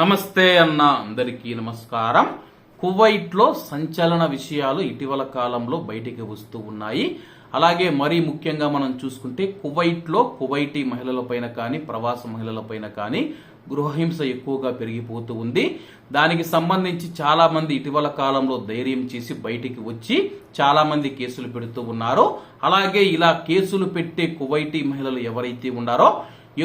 నమస్తే అన్న అందరికీ నమస్కారం. కువైట్లో సంచలన విషయాలు ఇటీవల కాలంలో బయటికి వస్తూ ఉన్నాయి. అలాగే మరీ ముఖ్యంగా మనం చూసుకుంటే కువైట్లో కువైటీ మహిళలపైన కానీ ప్రవాస మహిళలపైన కానీ గృహహింస ఎక్కువగా పెరిగిపోతూ ఉంది. దానికి సంబంధించి చాలామంది ఇటీవల కాలంలో ధైర్యం చేసి బయటికి వచ్చి చాలామంది కేసులు పెడుతూ ఉన్నారు. అలాగే ఇలా కేసులు పెట్టే కువైటీ మహిళలు ఎవరైతే ఉన్నారో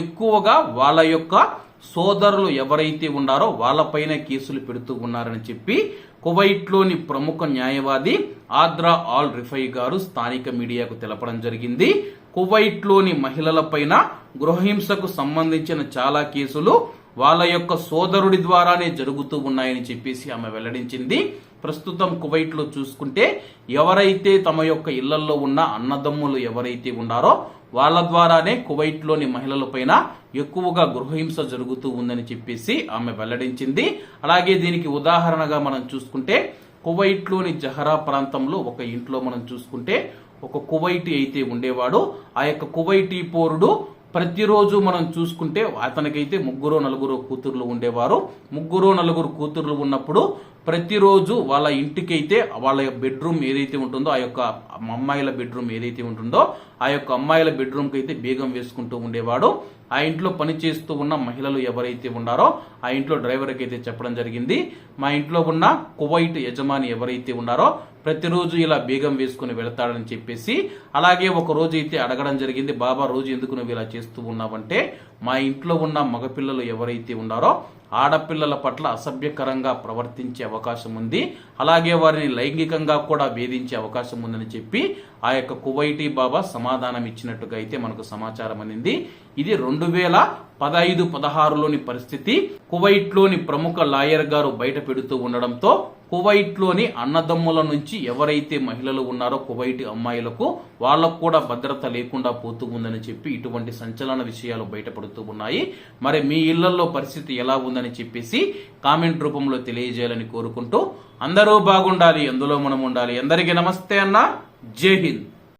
ఎక్కువగా వాళ్ళ యొక్క సోదరులు ఎవరైతే ఉన్నారో వాళ్ళపైన కేసులు పెడుతూ ఉన్నారని చెప్పి కువైట్లోని ప్రముఖ న్యాయవాది ఆద్రా ఆల్ రిఫై గారు స్థానిక మీడియాకు తెలపడం జరిగింది. కువైట్లోని మహిళలపైన గృహహింసకు సంబంధించిన చాలా కేసులు వాళ్ళ యొక్క సోదరుడి ద్వారానే జరుగుతూ ఉన్నాయని చెప్పేసి ఆమె వెల్లడించింది. ప్రస్తుతం కువైట్లో చూసుకుంటే ఎవరైతే తమ యొక్క ఇళ్ళలో ఉన్న అన్నదమ్ములు ఎవరైతే ఉన్నారో వాళ్ళ ద్వారానే కువైట్లోని మహిళలపైన ఎక్కువగా గృహహింస జరుగుతూ ఉందని చెప్పేసి ఆమె వెల్లడించింది. అలాగే దీనికి ఉదాహరణగా మనం చూసుకుంటే కువైట్లోని జహరా ప్రాంతంలో ఒక ఇంట్లో మనం చూసుకుంటే ఒక కువైటీ అయితే ఉండేవాడు. ఆ యొక్క కువైటీ పోరుడు ప్రతిరోజు మనం చూసుకుంటే అతనికైతే ముగ్గురు నలుగురు కూతుర్లు ఉండేవారు. ముగ్గురు నలుగురు కూతుర్లు ఉన్నప్పుడు ప్రతిరోజు వాళ్ళ ఇంటికైతే వాళ్ళ బెడ్రూమ్ ఏదైతే ఉంటుందో ఆ యొక్క అమ్మాయిల బెడ్రూమ్ ఏదైతే ఉంటుందో ఆ యొక్క అమ్మాయిల బెడ్రూమ్కి అయితే బేగం వేసుకుంటూ ఉండేవాడు. ఆ ఇంట్లో పని చేస్తూ ఉన్న మహిళలు ఎవరైతే ఉన్నారో ఆ ఇంట్లో డ్రైవర్కి అయితే చెప్పడం జరిగింది. మా ఇంట్లో ఉన్న కువైట్ యజమాని ఎవరైతే ఉన్నారో ప్రతిరోజు ఇలా బేగం వేసుకుని వెళతాడని చెప్పేసి అలాగే ఒక రోజు అయితే అడగడం జరిగింది బాబా రోజు ఎందుకు నువ్వు ఇలా చేస్తూ ఉన్నావంటే మా ఇంట్లో ఉన్న మగపిల్లలు ఎవరైతే ఉన్నారో ఆడపిల్లల పట్ల అసభ్యకరంగా ప్రవర్తించే అవకాశం ఉంది. అలాగే వారిని లైంగికంగా కూడా వేధించే అవకాశం ఉందని చెప్పి ఆ యొక్క కువైటీ బాబా సమాధానం ఇచ్చినట్టుగా అయితే మనకు సమాచారం అందింది. ఇది రెండు వేల పదహైదు పదహారులోని పరిస్థితి కువైట్లోని ప్రముఖ లాయర్ గారు బయట పెడుతూ ఉండడంతో కువైట్లోని అన్నదమ్ముల నుంచి ఎవరైతే మహిళలు ఉన్నారో కువైట్ అమ్మాయిలకు వాళ్ళకు కూడా భద్రత లేకుండా పోతూ ఉందని చెప్పి ఇటువంటి సంచలన విషయాలు బయటపడుతూ ఉన్నాయి. మరి మీ ఇళ్ళలో పరిస్థితి ఎలా ఉందని చెప్పేసి కామెంట్ రూపంలో తెలియజేయాలని కోరుకుంటూ అందరూ బాగుండాలి అందులో మనం ఉండాలి. అందరికీ నమస్తే అన్న. జై హింద్.